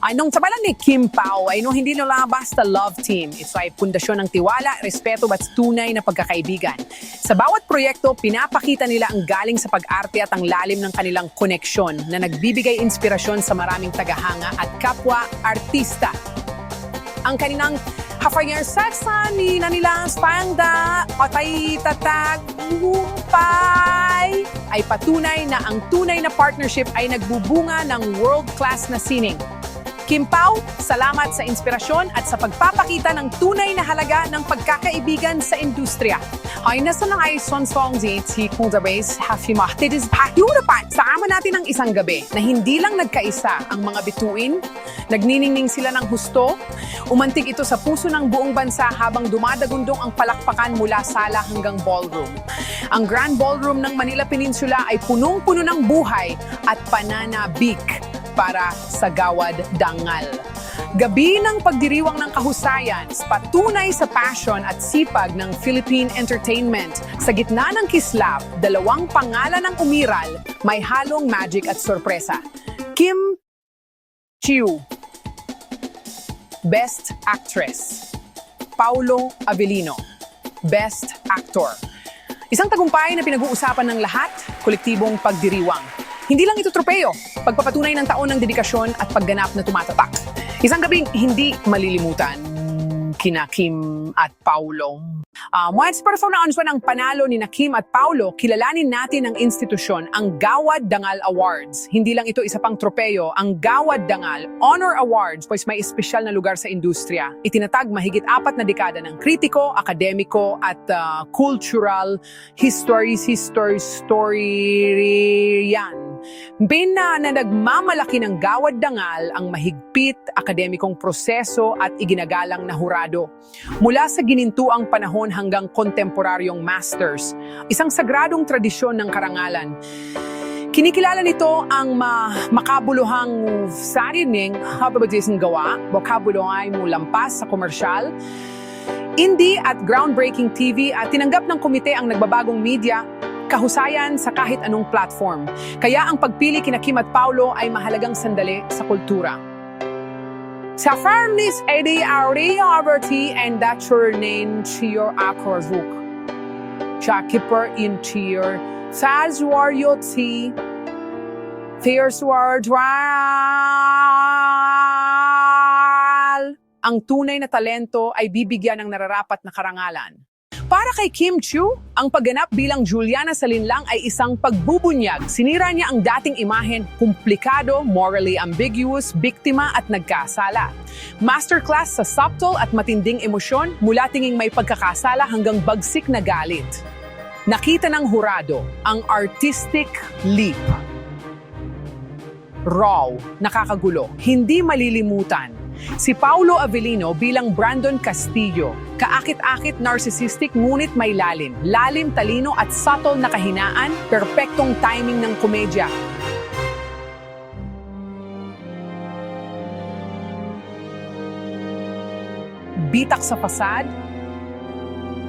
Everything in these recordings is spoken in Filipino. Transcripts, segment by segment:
Ay, nung sa ni Kim Pao, ay no, hindi nila basta love team. Ito ay pundasyon ng tiwala, respeto at tunay na pagkakaibigan. Sa bawat proyekto, pinapakita nila ang galing sa pag-arte at ang lalim ng kanilang koneksyon na nagbibigay inspirasyon sa maraming tagahanga at kapwa artista. Ang kanilang Hafayer Saksa ni Nanila Spanda Patay Tatag Humpay ay patunay na ang tunay na partnership ay nagbubunga ng world-class na sining. Kim Pao, salamat sa inspirasyon at sa pagpapakita ng tunay na halaga ng pagkakaibigan sa industriya. Ay nasa na ay son song si Kung Base Hafi Mahtidis Pahirapan. Sama natin ang isang gabi na hindi lang nagkaisa ang mga bituin, nagniningning sila ng husto, umantig ito sa puso ng buong bansa habang dumadagundong ang palakpakan mula sala hanggang ballroom. Ang Grand Ballroom ng Manila Peninsula ay punong-puno ng buhay at pananabik para sa Gawad Dangal. Gabi ng pagdiriwang ng kahusayan, patunay sa passion at sipag ng Philippine Entertainment. Sa gitna ng kislap, dalawang pangalan ng umiral, may halong magic at sorpresa. Kim Chiu, Best Actress. Paulo Avellino, Best Actor. Isang tagumpay na pinag-uusapan ng lahat, kolektibong pagdiriwang. Hindi lang ito tropeyo, pagpapatunay ng taon ng dedikasyon at pagganap na tumatatak. Isang gabing hindi malilimutan kina Kim at Paulo. Uh, once para sa naanso ng panalo ni na Kim at Paulo, kilalanin natin ang institusyon, ang Gawad Dangal Awards. Hindi lang ito isa pang tropeyo, ang Gawad Dangal Honor Awards pues may espesyal na lugar sa industriya. Itinatag mahigit apat na dekada ng kritiko, akademiko at uh, cultural histories, history, story yan. Bina na nagmamalaki ng Gawad Dangal ang mahigpit akademikong proseso at iginagalang na hurado. Mula sa ginintuang panahon hanggang kontemporaryong masters, isang sagradong tradisyon ng karangalan. Kinikilala nito ang ma makabuluhang sarining hababatising gawa, vocabulary mo lampas sa komersyal, indie at groundbreaking TV at tinanggap ng komite ang nagbabagong media kahusayan sa kahit anong platform. Kaya ang pagpili kina Kim at Paulo ay mahalagang sandali sa kultura. Sa firmness ay di Auri Alberti and that's your name Chior Akorzuk. Shakipper in Chior. Saz Waryotsi. Fierce Wardwal. Ang tunay na talento ay bibigyan ng nararapat na karangalan. Para kay Kim Chu, ang pagganap bilang Juliana sa linlang ay isang pagbubunyag. Sinira niya ang dating imahen, komplikado, morally ambiguous, biktima at nagkasala. Masterclass sa subtle at matinding emosyon mula tinging may pagkakasala hanggang bagsik na galit. Nakita ng hurado ang artistic leap. Raw, nakakagulo, hindi malilimutan. Si Paulo Avellino bilang Brandon Castillo, kaakit-akit narcissistic ngunit may lalim. Lalim, talino at subtle na kahinaan, perpektong timing ng komedya. Bitak sa fasad,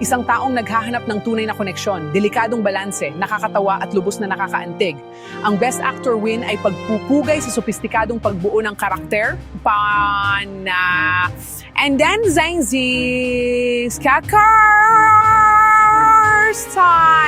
Isang taong naghahanap ng tunay na koneksyon, delikadong balanse, nakakatawa at lubos na nakakaantig. Ang Best Actor win ay pagpupugay sa sopistikadong pagbuo ng karakter. Pana... And then Zangzi Skakar Science.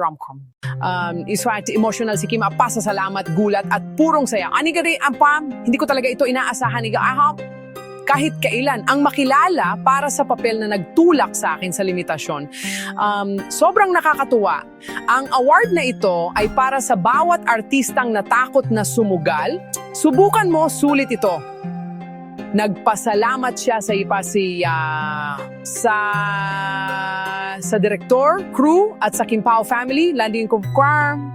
Rom-com. Um, iswat, emotional si Kim, apasa salamat, gulat at purong saya. Ani gari, apa, hindi ko talaga ito inaasahan. Iga, ahap, kahit kailan, ang makilala para sa papel na nagtulak sa akin sa limitasyon. Um, sobrang nakakatuwa. Ang award na ito ay para sa bawat artistang natakot na sumugal. Subukan mo, sulit ito. Nagpasalamat siya sa ipa si ah, sa sa direktor, crew at sa Kimpao family, landing ko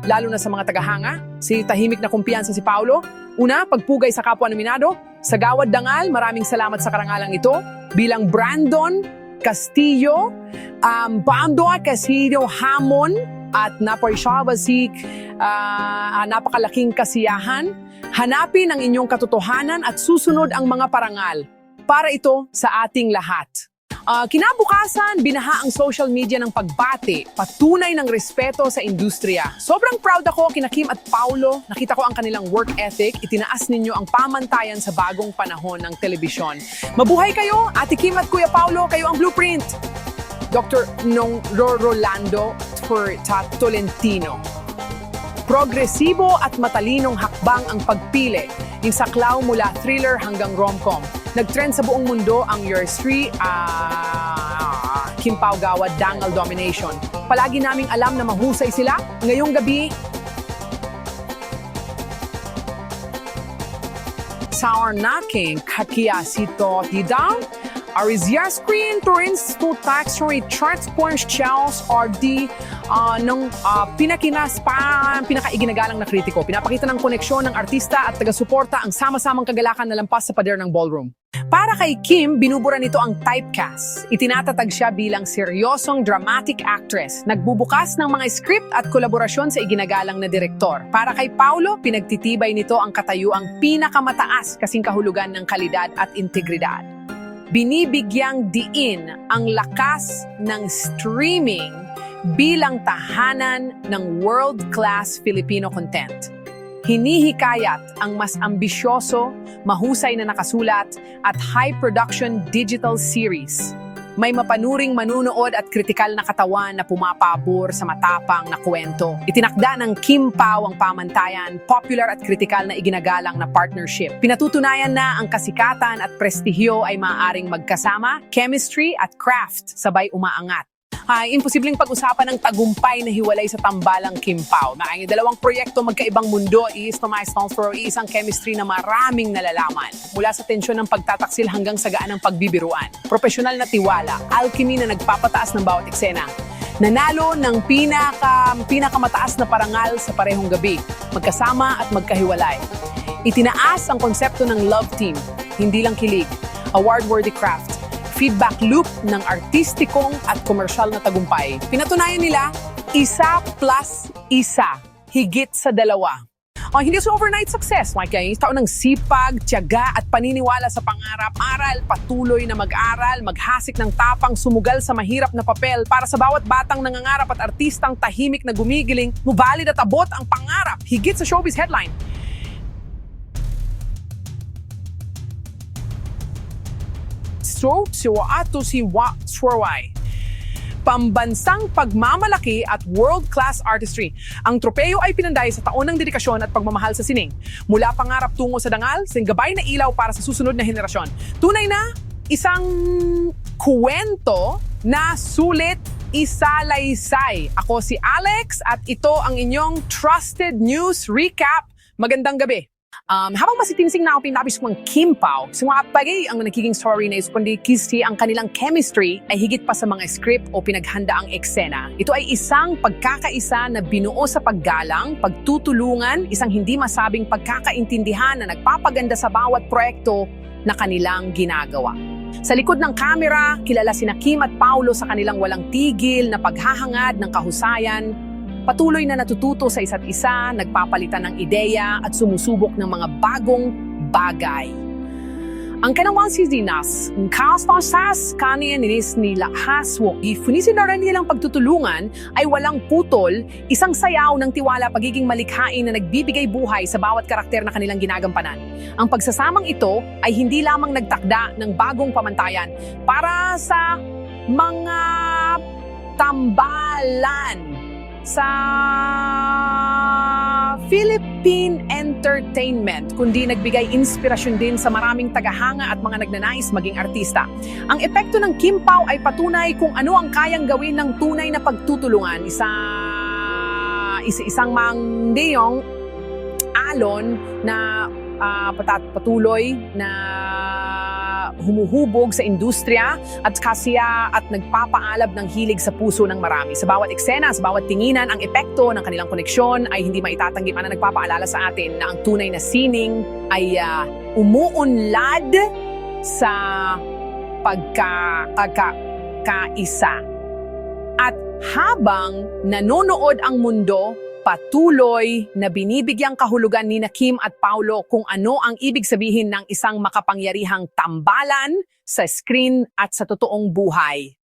lalo na sa mga tagahanga, si tahimik na kumpiyansa si Paulo. Una, pagpugay sa kapwa nominado. Sa Gawad Dangal, maraming salamat sa karangalang ito. Bilang Brandon Castillo, um, Bando Castillo Hamon, at Napoy Shabasik, uh, napakalaking kasiyahan. Hanapin ang inyong katotohanan at susunod ang mga parangal. para ito sa ating lahat. Ah, kinabukasan, binaha ang social media ng pagbati, patunay ng respeto sa industriya. Sobrang proud ako kina Kim at Paulo. Nakita ko ang kanilang work ethic. Itinaas ninyo ang pamantayan sa bagong panahon ng telebisyon. Mabuhay kayo, Ate Kim at Kuya Paulo, kayo ang blueprint. Dr. Nong Rolando Tolentino. Progresibo at matalinong hakbang ang pagpili. Yung saklaw mula thriller hanggang rom-com. Nag-trend sa buong mundo ang Yours Three, ah, Kim Pao Dangal Domination. Palagi naming alam na mahusay sila. Ngayong gabi, Sour Naking Kakiyasito Tidang Arizia Screen Torrents to Taxury Transpoints Charles RD uh, ng uh, pinakinas pa pinakaiginagalang na kritiko. Pinapakita ng koneksyon ng artista at taga-suporta ang sama-samang kagalakan na lampas sa pader ng ballroom. Para kay Kim, binubura nito ang typecast. Itinatatag siya bilang seryosong dramatic actress, nagbubukas ng mga script at kolaborasyon sa iginagalang na direktor. Para kay Paulo, pinagtitibay nito ang katayuang pinakamataas kasing kahulugan ng kalidad at integridad. Binibigyang diin ang lakas ng streaming bilang tahanan ng world-class Filipino content. Hinihikayat ang mas ambisyoso, mahusay na nakasulat at high-production digital series. May mapanuring manunood at kritikal na katawan na pumapabor sa matapang na kwento. Itinakda ng Kim Pao ang pamantayan, popular at kritikal na iginagalang na partnership. Pinatutunayan na ang kasikatan at prestihyo ay maaaring magkasama, chemistry at craft sabay umaangat ay imposibleng pag-usapan ng tagumpay na hiwalay sa tambalang Kim. Na ang dalawang proyekto magkaibang mundo is to my stones for isang chemistry na maraming nalalaman. Mula sa tensyon ng pagtataksil hanggang sa gaan ng pagbibiruan. Profesional na tiwala, alchemy na nagpapataas ng bawat eksena. Nanalo ng pinaka, pinakamataas na parangal sa parehong gabi. Magkasama at magkahiwalay. Itinaas ang konsepto ng love team, hindi lang kilig. Award-worthy craft feedback loop ng artistikong at komersyal na tagumpay. Pinatunayan nila, isa plus isa, higit sa dalawa. Oh, hindi sa overnight success, like yung taon ng sipag, tiyaga at paniniwala sa pangarap, aral, patuloy na mag-aral, maghasik ng tapang, sumugal sa mahirap na papel para sa bawat batang nangangarap at artistang tahimik na gumigiling, mubalid at abot ang pangarap, higit sa showbiz headline. So, si Waato si Wa Swarway. Pambansang pagmamalaki at world-class artistry. Ang tropeyo ay pinanday sa taon ng dedikasyon at pagmamahal sa sining. Mula pangarap tungo sa dangal, singgabay na ilaw para sa susunod na henerasyon. Tunay na isang kwento na sulit isalaysay. Ako si Alex at ito ang inyong Trusted News Recap. Magandang gabi. Um, habang masitinsing na ako pinabis ko ang Kim Pao, sumapagay ang nagiging story na kundi kasi ang kanilang chemistry ay higit pa sa mga script o pinaghanda ang eksena. Ito ay isang pagkakaisa na binuo sa paggalang, pagtutulungan, isang hindi masabing pagkakaintindihan na nagpapaganda sa bawat proyekto na kanilang ginagawa. Sa likod ng kamera, kilala sina Kim at Paulo sa kanilang walang tigil na paghahangad ng kahusayan, Patuloy na natututo sa isa't isa, nagpapalitan ng ideya at sumusubok ng mga bagong bagay. Ang kanawang si Dinas, ang kastasas kaniya nilis nila haswo. Ifunisin na rin nilang pagtutulungan ay walang putol, isang sayaw ng tiwala pagiging malikhain na nagbibigay buhay sa bawat karakter na kanilang ginagampanan. Ang pagsasamang ito ay hindi lamang nagtakda ng bagong pamantayan para sa mga tambalan sa Philippine Entertainment, kundi nagbigay inspirasyon din sa maraming tagahanga at mga nagnanais maging artista. Ang epekto ng Kim Pao ay patunay kung ano ang kayang gawin ng tunay na pagtutulungan. Isa, isa isang mangdeyong alon na uh, patat, patuloy na humuhubog sa industriya at kasiya at nagpapaalab ng hilig sa puso ng marami. Sa bawat eksena, sa bawat tinginan, ang epekto ng kanilang koneksyon ay hindi maitatanggi man na nagpapaalala sa atin na ang tunay na sining ay uh, umuunlad sa pagkakaisa. At habang nanonood ang mundo patuloy na binibigyang kahulugan ni Kim at Paulo kung ano ang ibig sabihin ng isang makapangyarihang tambalan sa screen at sa totoong buhay.